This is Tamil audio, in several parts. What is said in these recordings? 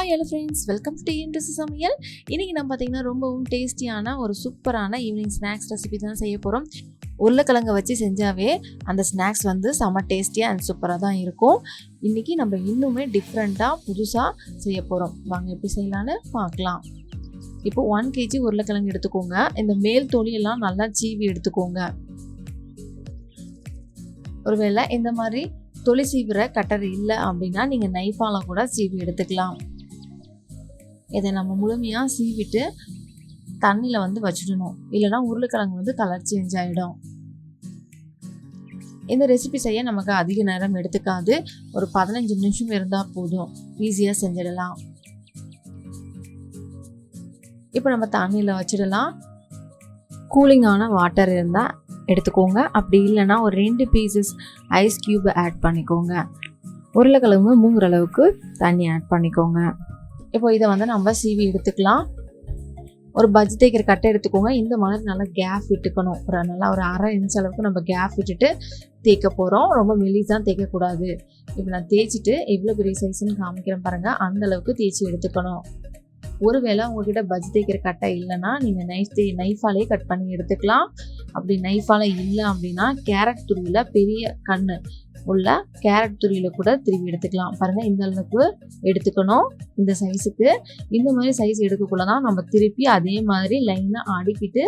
Hi hello friends welcome to interest சமையல் இன்றைக்கி நம்ம பார்த்திங்கன்னா ரொம்பவும் டேஸ்டியான ஒரு சூப்பரான ஈவினிங் ஸ்நாக்ஸ் ரெசிபி தான் செய்ய போகிறோம் உருளைக்கிழங்கை வச்சு செஞ்சாவே அந்த ஸ்நாக்ஸ் வந்து செம்ம டேஸ்டியாக அண்ட் சூப்பராக தான் இருக்கும். இன்றைக்கி நம்ம இன்னுமே டிஃப்ரெண்ட்டாக புதுசாக செய்ய போகிறோம் வாங்க எப்படி செய்யலான்னு பார்க்கலாம். இப்போ ஒன் கேஜி உருளைக்கிழங்கு எடுத்துக்கோங்க. இந்த மேல் தொலியெல்லாம் நல்லா சீவி எடுத்துக்கோங்க. ஒருவேளை இந்த மாதிரி தொளி சீவிர கட்டர் இல்லை அப்படின்னா நீங்கள் நைஃபால கூட சீவி எடுத்துக்கலாம். இதை நம்ம முழுமையாக சீவிட்டு தண்ணியில் வந்து வச்சிடணும். இல்லைனா உருளைக்கிழங்கு வந்து கலர் சேஞ்ச் ஆகிடும் இந்த ரெசிபி செய்ய நமக்கு அதிக நேரம் எடுத்துக்காது. ஒரு பதினஞ்சு நிமிஷம் இருந்தால் போதும். ஈஸியாக செஞ்சிடலாம். இப்போ நம்ம தண்ணியில் வச்சிடலாம். கூலிங்கான வாட்டர் இருந்தால் எடுத்துக்கோங்க. அப்படி இல்லைன்னா ஒரு ரெண்டு பீசஸ் ஐஸ் க்யூப் ஆட் பண்ணிக்கோங்க. உருளைக்கிழங்கு மூங்குற அளவுக்கு தண்ணி ஆட் பண்ணிக்கோங்க. இப்போ இதை வந்து நம்ம சீவி எடுத்துக்கலாம். ஒரு பஜ்ஜி தேய்க்கிற கட்டை எடுத்துக்கோங்க. இந்த மாதிரி நல்லா கேப் விட்டுக்கணும். ஒரு நல்லா ஒரு அரை இன்ச் அளவுக்கு நம்ம கேப் விட்டுட்டு தேய்க்க போகிறோம் ரொம்ப மெலிசாக தேய்க்கக்கூடாது. இப்போ நான் தேய்ச்சிட்டு எவ்வளோ பெரிய சைஸ்ன்னு காமிக்கிறேன் பாருங்கள் அந்த அளவுக்கு தேய்ச்சி எடுத்துக்கணும். ஒருவேளை உங்ககிட்ட பஜ்ஜி தேய்க்கிற கட்டை இல்லைன்னா நீங்கள் நைஃப் தே நைஃபாலே கட் பண்ணி எடுத்துக்கலாம். அப்படி நைஃபால் இல்லை அப்படின்னா கேரட் துருவில் பெரிய கண் உள்ள கேரட் துறையில் கூட திருவி எடுத்துக்கலாம். பாருங்கள் இந்த அளவுக்கு எடுத்துக்கணும். இந்த சைஸுக்கு இந்த மாதிரி சைஸ் எடுக்கக்குள்ள தான் நம்ம திருப்பி அதே மாதிரி லைனாக அடுக்கிட்டு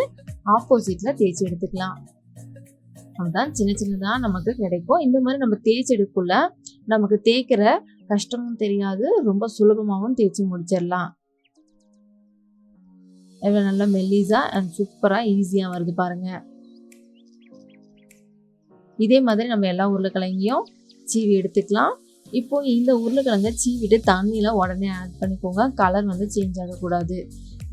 ஆப்போசிட்டில் தேய்ச்சி எடுத்துக்கலாம். அதுதான் சின்ன சின்னதாக நமக்கு கிடைக்கும். இந்த மாதிரி நம்ம தேய்ச்சி எடுக்குள்ள நமக்கு தேய்க்கிற கஷ்டமும் தெரியாது. ரொம்ப சுலபமாகவும் தேய்ச்சி முடிச்சிடலாம். எவ்வளோ நல்லா மெல்லிஸாக அண்ட் சூப்பராக ஈஸியாக வருது பாருங்கள் இதே மாதிரி நம்ம எல்லா உருளைக்கிழங்கையும் சீவி எடுத்துக்கலாம். இப்போ இந்த உருளைக்கிழங்கை சீவிட்டு தண்ணியில் உடனே ஆட் பண்ணிக்கோங்க. கலர் வந்து சேஞ்ச் ஆகக்கூடாது.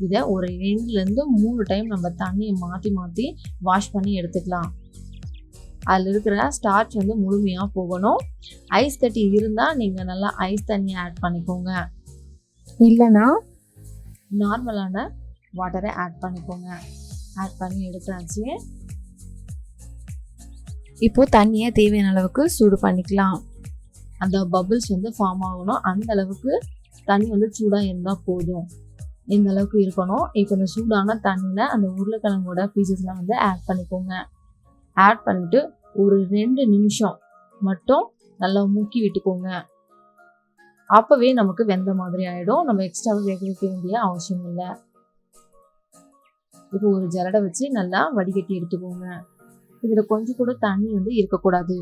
இதை ஒரு ரெண்டுலேருந்து மூணு டைம் நம்ம தண்ணியை மாற்றி மாற்றி வாஷ் பண்ணி எடுத்துக்கலாம். அதில் இருக்கிற ஸ்டார்ச் வந்து முழுமையாக போகணும். ஐஸ் கட்டி இருந்தால் நீங்கள் நல்லா ஐஸ் தண்ணி ஆட் பண்ணிக்கோங்க. இல்லைன்னா நார்மலான வாட்டரை ஆட் பண்ணிக்கோங்க. ஆட் பண்ணி எடுத்தாச்சு. இப்போ தண்ணியை தேவையான அளவுக்கு சூடு பண்ணிக்கலாம். அந்த பபிள்ஸ் வந்து ஃபார்ம் ஆகணும். அந்த அளவுக்கு தண்ணி வந்து சூடாக இருந்தால் போதும். இந்த அளவுக்கு இருக்கணும். இப்போ இந்த சூடான தண்ணியில் அந்த உருளைக்கிழங்கோட பீசஸ்லாம் வந்து ஆட் பண்ணிக்கோங்க. ஆட் பண்ணிட்டு ஒரு ரெண்டு நிமிஷம் மட்டும் நல்லா மூக்கி விட்டுக்கோங்க. அப்போவே நமக்கு வெந்த மாதிரி ஆகிடும் நம்ம எக்ஸ்ட்ராவாக வேக வைக்க வேண்டிய அவசியம் இல்லை. இப்போ ஒரு ஜலடை வச்சு நல்லா வடிகட்டி எடுத்துக்கோங்க. இதில் கொஞ்சம் கூட தண்ணி வந்து இருக்கக்கூடாது.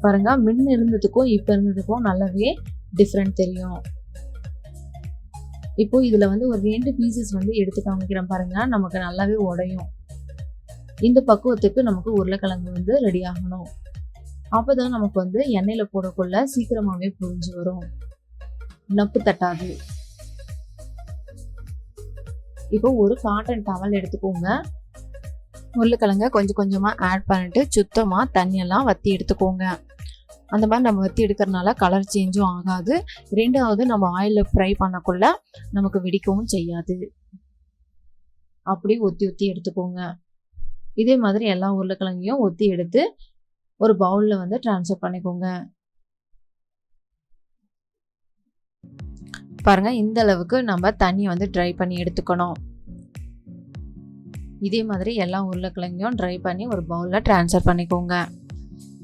பாருங்க மின் இருந்ததுக்கும் இப்போ இருந்ததுக்கும் நல்லாவே டிஃப்ரெண்ட் தெரியும். இப்போ இதில் வந்து ஒரு ரெண்டு பீசஸ் வந்து எடுத்து காமிக்கிறேன் பாருங்க நமக்கு நல்லாவே உடையும். இந்த பக்குவத்துக்கு நமக்கு உருளைக்கிழங்கு வந்து ரெடி ஆகணும். அப்போதான் நமக்கு வந்து எண்ணெயில் போடக்குள்ள சீக்கிரமாகவே புரிஞ்சு வரும். நப்பு தட்டாது. இப்போ ஒரு காட்டன் டவல் எடுத்துக்கோங்க. உருளைக்கிழங்க கொஞ்சம் கொஞ்சமாக ஆட் பண்ணிட்டு சுத்தமாக தண்ணியெல்லாம் வற்றி எடுத்துக்கோங்க. அந்த மாதிரி நம்ம வற்றி எடுக்கிறனால கலர் சேஞ்சும் ஆகாது. ரெண்டாவது நம்ம ஆயிலில் ஃப்ரை பண்ணக்குள்ள நமக்கு வெடிக்கவும் செய்யாது. அப்படி ஒத்தி ஒத்தி எடுத்துக்கோங்க. இதே மாதிரி எல்லா உருளைக்கிழங்கையும் ஒத்தி எடுத்து ஒரு பவுலில் வந்து ட்ரான்ஸ்ஃபர் பண்ணிக்கோங்க. பாருங்கள் இந்த அளவுக்கு நம்ம தண்ணியை வந்து ட்ரை பண்ணி எடுத்துக்கணும். இதே மாதிரி எல்லா உருளைக்கிழங்கையும் ட்ரை பண்ணி ஒரு பவுலில் ட்ரான்ஸ்ஃபர் பண்ணிக்கோங்க.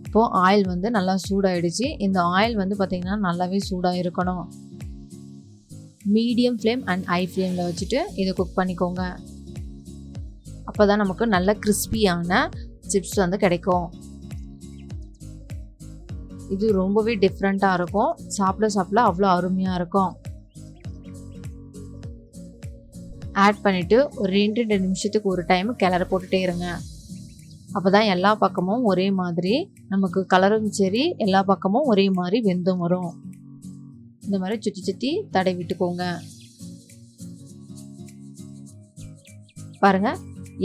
இப்போது ஆயில் வந்து நல்லா சூடாயிடுச்சு. இந்த ஆயில் வந்து பார்த்திங்கன்னா நல்லாவே சூடாக இருக்கணும் மீடியம் ஃப்ளேம் அண்ட் ஹை ஃப்ளேமில் வச்சுட்டு இதை குக் பண்ணிக்கோங்க. அப்போ தான் நமக்கு நல்ல கிறிஸ்பியான சிப்ஸ் வந்து கிடைக்கும். இது ரொம்பவே டிஃப்ரெண்ட்டாக இருக்கும். சாப்பிட சாப்பிட அவ்வளோ அருமையாக இருக்கும். ஆட் பண்ணிவிட்டு ஒரு ரெண்டு ரெண்டு நிமிஷத்துக்கு ஒரு டைம் கிளற போட்டுகிட்டே இருங்க. அப்போ தான் எல்லா பக்கமும் ஒரே மாதிரி நமக்கு கலரும் சரி எல்லா பக்கமும் ஒரே மாதிரி வெந்தும் வரும். இந்த மாதிரி சுற்றி சுற்றி தடை விட்டுக்கோங்க. பாருங்கள்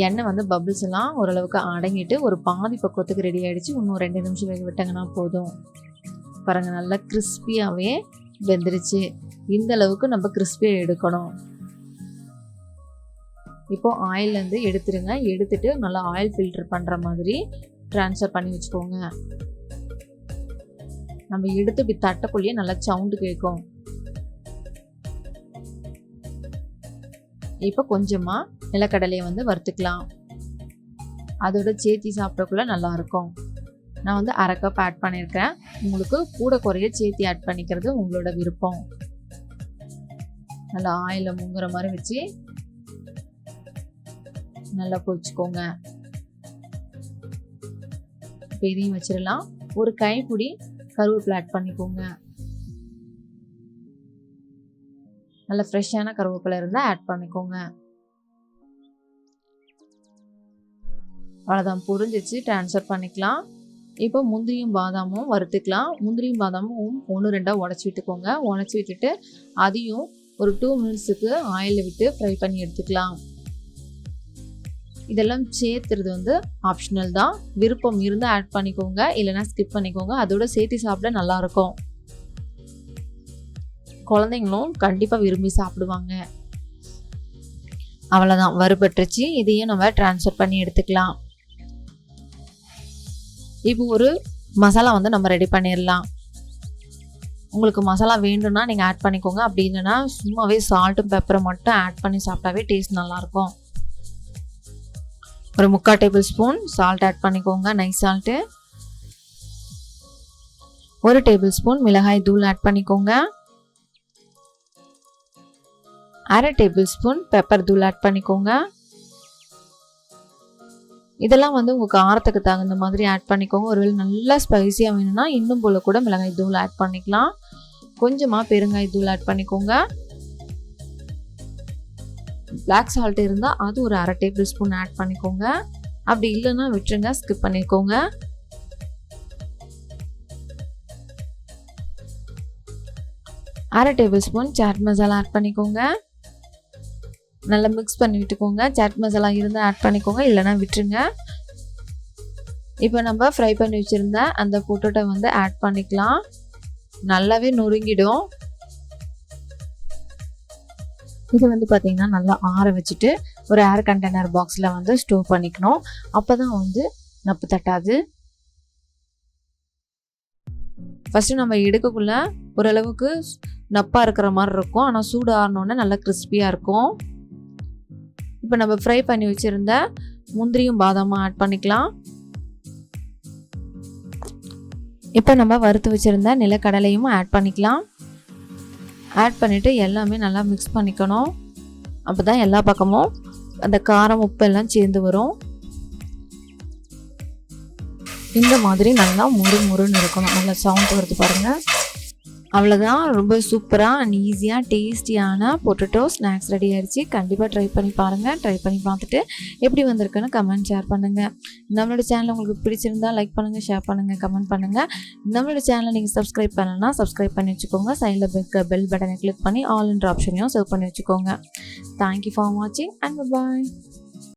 எண்ணெய் வந்து பபிள்ஸ் எல்லாம் ஓரளவுக்கு அடங்கிட்டு ஒரு பாதி பக்குவத்துக்கு ரெடி ஆகிடுச்சு இன்னும் ரெண்டு நிமிஷம் வேக விட்டாங்கன்னா போதும். பாருங்கள் நல்லா கிறிஸ்பியாகவே வெந்துருச்சு. இந்த அளவுக்கு நம்ம கிறிஸ்பியாக எடுக்கணும். இப்போது ஆயிலேருந்து எடுத்துருங்க. எடுத்துட்டு நல்லா ஆயில் ஃபில்டர் பண்ணுற மாதிரி ட்ரான்ஸ்ஃபர் பண்ணி வச்சுக்கோங்க. நம்ம எடுத்து இப்படி தட்டக்குள்ளேயே நல்லா சவுண்டு கேட்கும். இப்போ கொஞ்சமாக நிலக்கடலையை வந்து வறுத்துக்கலாம். அதோட சேர்த்தி சாப்பிடக்குள்ள நல்லா இருக்கும். நான் வந்து அரை கப் ஆட் பண்ணியிருக்கேன். உங்களுக்கு கூட குறைய சேர்த்தி ஆட் பண்ணிக்கிறது உங்களோட விருப்பம். நல்லா ஆயிலில் முங்குற மாதிரி வச்சு நல்லா பொரிச்சுக்கோங்க. இப்போ இதையும் வச்சிடலாம். ஒரு கைப்பிடி கருவேப்பிலை ஆட் பண்ணிக்கோங்க. நல்ல ஃப்ரெஷ்ஷான கருவேப்பிலை இருந்தால் ஆட் பண்ணிக்கோங்க. அவ்வளோதான் புரிஞ்சிச்சு. ட்ரான்ஸ்ஃபர் பண்ணிக்கலாம். இப்போ முந்திரியும் பாதாமும் வறுத்துக்கலாம். முந்திரியும் பாதாமும் ஒன்று ரெண்டாக உடச்சி விட்டுக்கோங்க. உடச்சி விட்டுட்டு அதையும் ஒரு டூ மினிட்ஸுக்கு ஆயிலில் விட்டு ஃப்ரை பண்ணி எடுத்துக்கலாம். இதெல்லாம் சேர்த்துறது வந்து ஆப்ஷனல் தான். விருப்பம் இருந்தால் ஆட் பண்ணிக்கோங்க. இல்லைனா ஸ்கிப் பண்ணிக்கோங்க. அதோட சேர்த்து சாப்பிட நல்லாயிருக்கும். குழந்தைங்களும் கண்டிப்பாக விரும்பி சாப்பிடுவாங்க. அவ்வளோதான் வறுபட்டுருச்சு. இதையும் நம்ம ட்ரான்ஸ்ஃபர் பண்ணி எடுத்துக்கலாம். இப்போ ஒரு மசாலா வந்து நம்ம ரெடி பண்ணிடலாம். உங்களுக்கு மசாலா வேண்டும்னா நீங்கள் ஆட் பண்ணிக்கோங்க. அப்படி இல்லைன்னா சும்மாவே சால்ட்டும் பெப்பரை மட்டும் ஆட் பண்ணி சாப்பிட்டாவே டேஸ்ட் நல்லாயிருக்கும். ஒரு முக்கால் டேபிள் ஸ்பூன் சால்ட் ஆட் பண்ணிக்கோங்க. நைஸ் சால்ட்டு ஒரு டேபிள் ஸ்பூன் மிளகாய் தூள் ஆட் பண்ணிக்கோங்க. அரை டேபிள் ஸ்பூன் பெப்பர் தூள் ஆட் பண்ணிக்கோங்க. இதெல்லாம் வந்து உங்கள் காரத்துக்கு தகுந்த மாதிரி ஆட் பண்ணிக்கோங்க. ஒருவேளை நல்லா ஸ்பைசியாக வேணும்னா இன்னும் போல் கூட மிளகாய் தூள் ஆட் பண்ணிக்கலாம். கொஞ்சமாக பெருங்காய் தூள் ஆட் பண்ணிக்கோங்க. பிளாக் சால்ட் இருந்தால் அது ஒரு அரை டேபிள் ஸ்பூன் ஆட் பண்ணிக்கோங்க. அப்படி இல்லைன்னா விட்டுருங்க ஸ்கிப் பண்ணிக்கோங்க. அரை tablespoon chaat masala add பண்ணிக்கோங்க. நல்லா மிக்ஸ் பண்ணி விட்டுக்கோங்க. சாட் மசாலா இருந்தால் ஆட் பண்ணிக்கோங்க இல்லைனா விட்டுருங்க. இப்போ நம்ம ஃப்ரை பண்ணி வச்சுருந்த அந்த பொட்டோட்டோ வந்து ஆட் பண்ணிக்கலாம். நல்லாவே நொறுங்கிடும். இது வந்து பார்த்திங்கன்னா நல்லா ஆற வச்சுட்டு ஒரு ஏர் கண்டெய்னர் பாக்ஸில் வந்து ஸ்டோர் பண்ணிக்கணும். அப்போ தான் வந்து நப்பு தட்டாது. ஃபஸ்ட்டு நம்ம எடுக்கக்குள்ள ஓரளவுக்கு நப்பாக இருக்கிற மாதிரி இருக்கும். ஆனால் சூடு ஆறினோன்னே நல்லா கிறிஸ்பியாக இருக்கும். இப்போ நம்ம ஃப்ரை பண்ணி வச்சுருந்த முந்திரியும் பாதாமும் ஆட் பண்ணிக்கலாம். இப்போ நம்ம வறுத்து வச்சுருந்த நிலக்கடலையும் ஆட் பண்ணிக்கலாம். ஆட் பண்ணிவிட்டு எல்லாமே நல்லா மிக்ஸ் பண்ணிக்கணும். அப்போ தான் எல்லா பக்கமும் அந்த காரம் உப்பு எல்லாம் சேர்ந்து வரும். இந்த மாதிரி நல்லா முறு முறுன்னு இருக்கணும். நல்லா சவுண்ட் வருது பாருங்கள் அவ்வளோதான் ரொம்ப சூப்பராக அண்ட் ஈஸியாக டேஸ்டியான பொட்டட்டோ ஸ்நாக்ஸ் ரெடி ஆயிடுச்சு கண்டிப்பாக ட்ரை பண்ணி பாருங்கள் ட்ரை பண்ணி பார்த்துட்டு எப்படி வந்திருக்குன்னு கமெண்ட் ஷேர் பண்ணுங்கள் நம்மளோட சேனல் உங்களுக்கு பிடிச்சிருந்தா லைக் பண்ணுங்கள் ஷேர் பண்ணுங்கள் கமெண்ட் பண்ணுங்கள் நம்மளோட சேனலை நீங்கள் சப்ஸ்கிரைப் பண்ணலன்னா சப்ஸ்கிரைப் பண்ணி வச்சுக்கோங்க. சைடில் இருக்க பெல் பட்டனை கிளிக் பண்ணி ஆல் என்ற ஆப்ஷனையும் சர்வ் பண்ணி வச்சுக்கோங்க. தேங்க்யூ ஃபார் வாட்சிங் அண்ட் பாய்